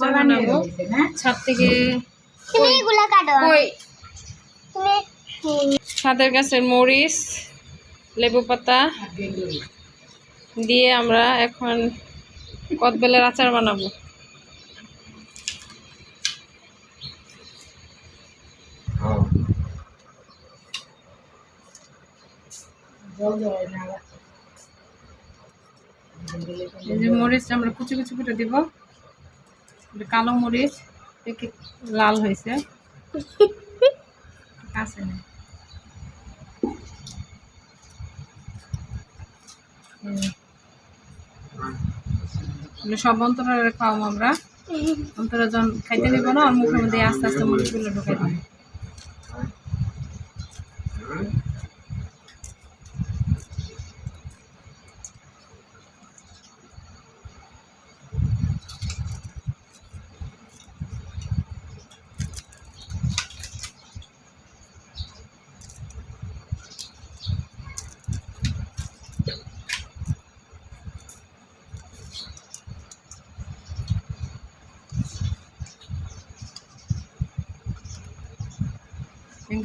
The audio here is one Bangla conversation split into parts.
বানাবো। ছাদ থেকে তুমি ছাদের গাছের মরিচ লেবু পাতা দিয়ে আমরা এখন কদবেলের আচার বানাবো। এই মরিচ আমরা কুচি কুচি করে দিব। কালো মরিচ লাল হয়েছে? সব অন্তরের খাওয়াবো আমরা। অন্তরা যখন খাইতে নিব না আর মুখের মধ্যে আস্তে আস্তে মরিচগুলো ঢুকাই দিব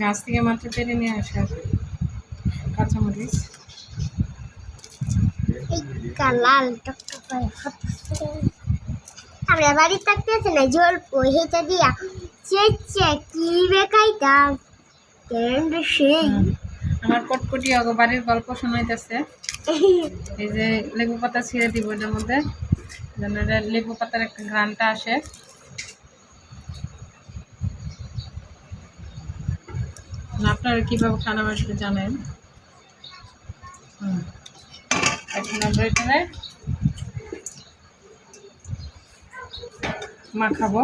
গাছ থেকে মাত্র পেরে নিয়ে আসা কাঁচামরিচ। লাল আমরা বাড়ি থাকতেছে না জল হেঁটে দিয়া চেচ্ছে কি বেকাইতাম সেই? আমার কটকটি অগো বাড়ির গল্প শোনাইতেছে। এই যে লেবু পাতা ছিঁড়ে দিব এটার মধ্যে। যেন লেবু পাতার একটা ঘ্রাণটা আসে। আপনারা কীভাবে খান আমার জানেন। এখন আমরা এখানে মাখাবো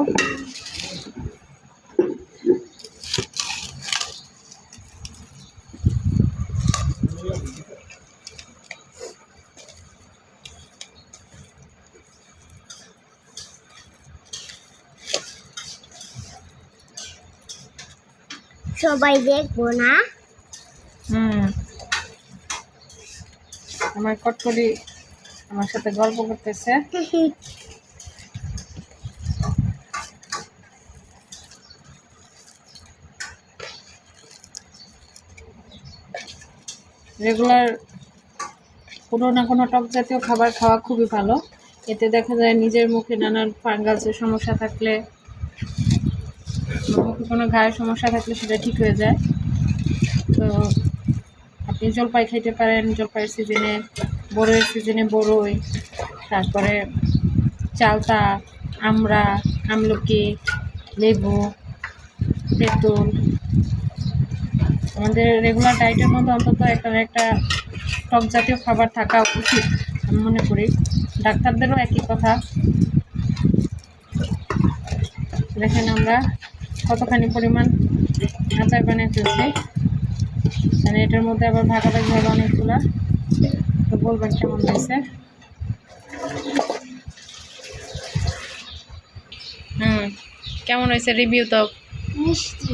সবাই দেখব না। হুম। আমার কটকটি আমার সাথে গল্প করতেছে। রেগুলার কোনো না কোনো টক জাতীয় খাবার খাওয়া খুবই ভালো। এতে দেখা যায় নিজের মুখে নানান ফাঙ্গাসের সমস্যা থাকলে মুখে কোনো গায়ের সমস্যা থাকলে সেটা ঠিক হয়ে যায়। তো আপনি জলপাই খাইতে পারেন, জলপাইয়ের সিজনে বড়োয়ের সিজনে বড়ই, তারপরে চালতা, আমড়া, আমলকি, লেবু, তেঁতুল। আমাদের রেগুলার ডায়েটের মধ্যে অন্তত একটা একটা টক জাতীয় খাবার থাকা উচিত, আমি মনে করি। ডাক্তারদেরও একই কথা। দেখেন আমরা কতখানি পরিমাণ আচার বানিয়ে ফেলছি? মানে এটার মধ্যে আবার ভাগাভাগি হবে অনেকগুলা। তো বলবেন কেমন হয়েছে? হুম কেমন হয়েছে রিভিউ তো? মিষ্টি।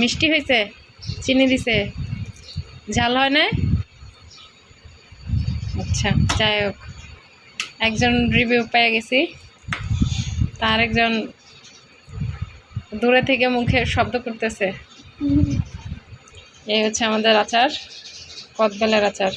মিষ্টি হয়েছে? চিনি দিছে? ঝাল হয় না আচ্ছা যাই হোক। একজন রিভিউ পেয়ে গেছি। তার একজন দূরে থেকে মুখে শব্দ করতেছে। এই হচ্ছে আমাদের আচার কদবেলের আচার।